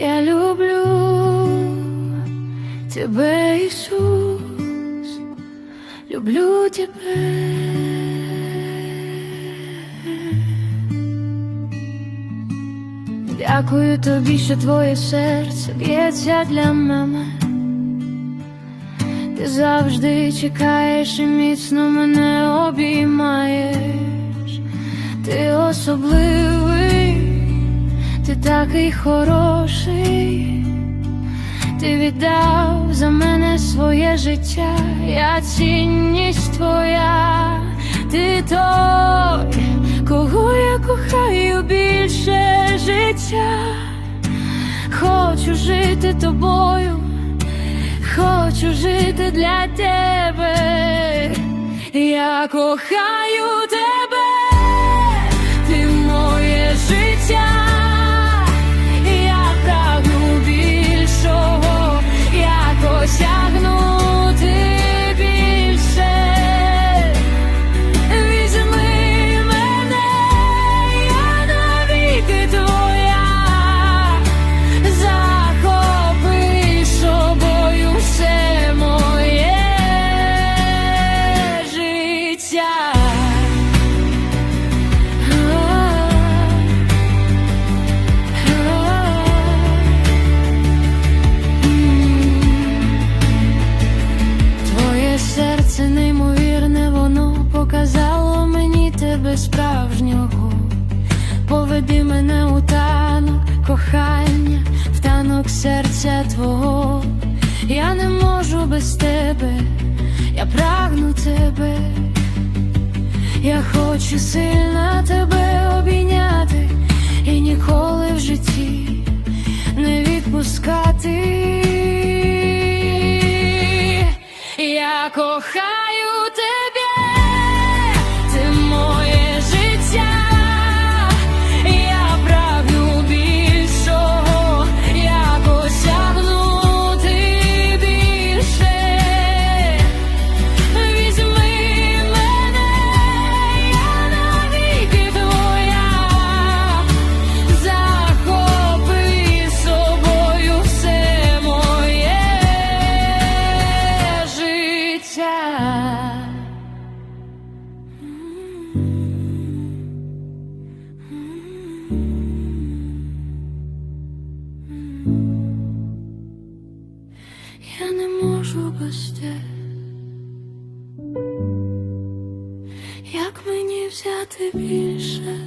Я люблю тебе, Ісус, люблю тебе. Дякую тобі, що твоє серце б'ється для мене. Ти завжди чекаєш і міцно мене обіймаєш, ти особливий ти такий хороший. Ти віддав за мене своє життя, я цінність твоя, ти той, кого я кохаю більше життя. Хочу жити тобою, хочу жити для тебе. Я кохаю тебе, серця твого. Я не можу без тебе, я прагну тебе. Я хочу сильно тебе обійняти і ніколи в житті не відпускати. Тебе. Як мені взяти більше,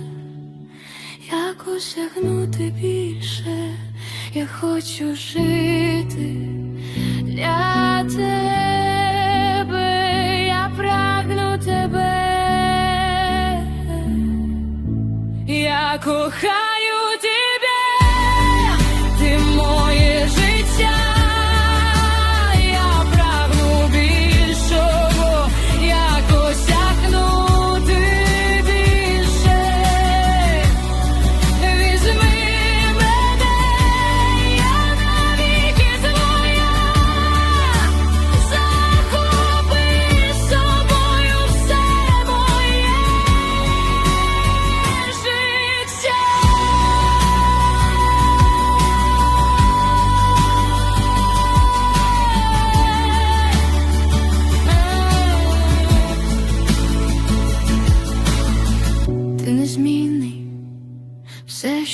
як осягнути більше, я хочу жити для тебе, я прагну тебе, я кохаю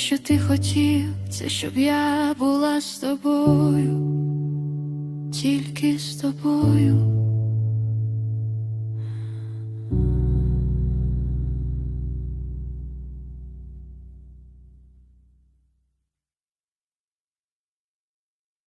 що ти хотів, це щоб я була з тобою, тільки з тобою.